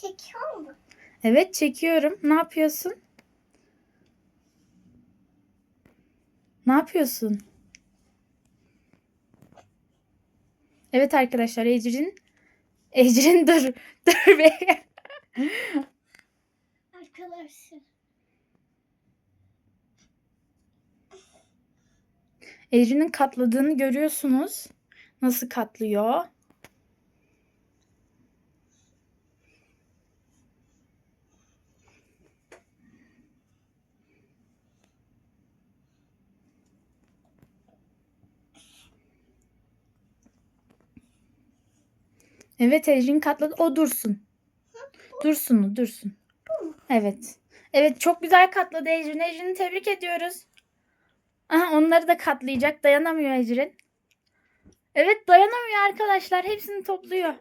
Çekiyor mu? Evet çekiyorum. Ne yapıyorsun? Ne yapıyorsun? Evet arkadaşlar Ecrin Ecrin dur. Dur be. Arkadaşlar. Ecrin'in katladığını görüyorsunuz. Nasıl katlıyor? Evet Ecrin katladı. O dursun. Dursun o dursun. Evet. Evet çok güzel katladı Ecrin. Ecrin'i tebrik ediyoruz. Aha, onları da katlayacak. Dayanamıyor Ecrin. Evet dayanamıyor arkadaşlar. Hepsini topluyor.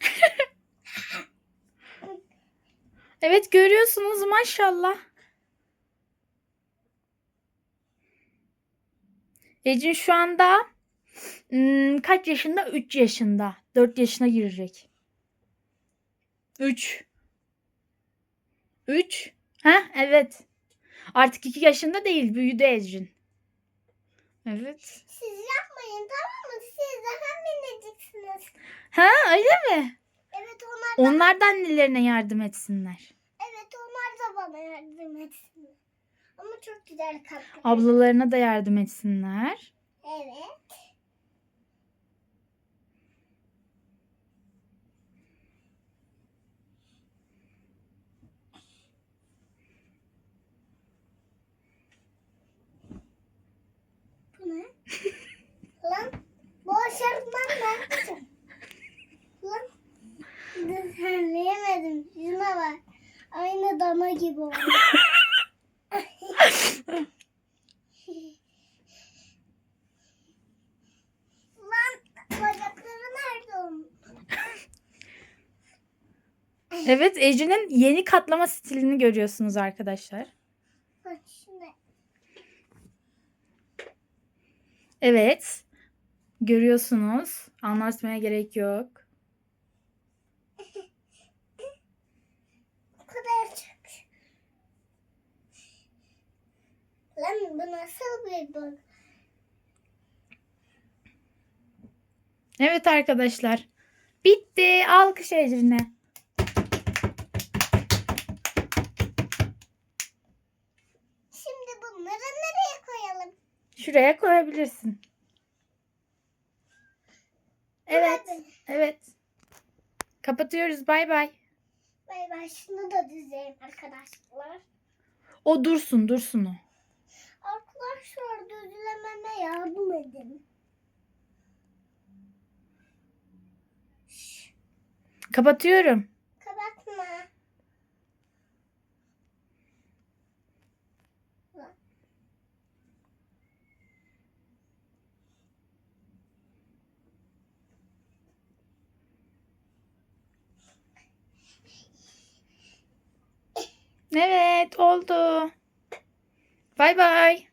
evet görüyorsunuz maşallah. Ecin şu anda hmm, kaç yaşında? 3 yaşında. 4 yaşına girecek. 3. 3. Ha evet. Artık 2 yaşında değil. Büyüdü Ecrin. Evet. Siz yapmayın tamam mı? Siz daha minneciksiniz. Ha öyle mi? Evet onlar Onlar da annelerine yardım etsinler. evet onlar da bana yardım etsin. Ama çok güzel kalktı. Ablalarına da yardım etsinler. Evet. Bu ne? Lan bu yapacağım? Lan düzenleyemedim. Şuna bak. Aynı dana gibi oldu. Evet Ecrin'in yeni katlama stilini görüyorsunuz arkadaşlar. Evet. Görüyorsunuz. Anlatmaya gerek yok. Bu kadar çok. Lan bu nasıl bir bak? Evet arkadaşlar. Bitti. Alkış Ecrin'e. Bunları nereye koyalım? Şuraya koyabilirsin. Evet. Nerede? Evet. Kapatıyoruz. Bay bay. Bay bay şunu da düzeyim arkadaşlar. O dursun dursun o. Arkadaşlar düzlememe yardım edin. Kapatıyorum. Evet oldu. Bay bay.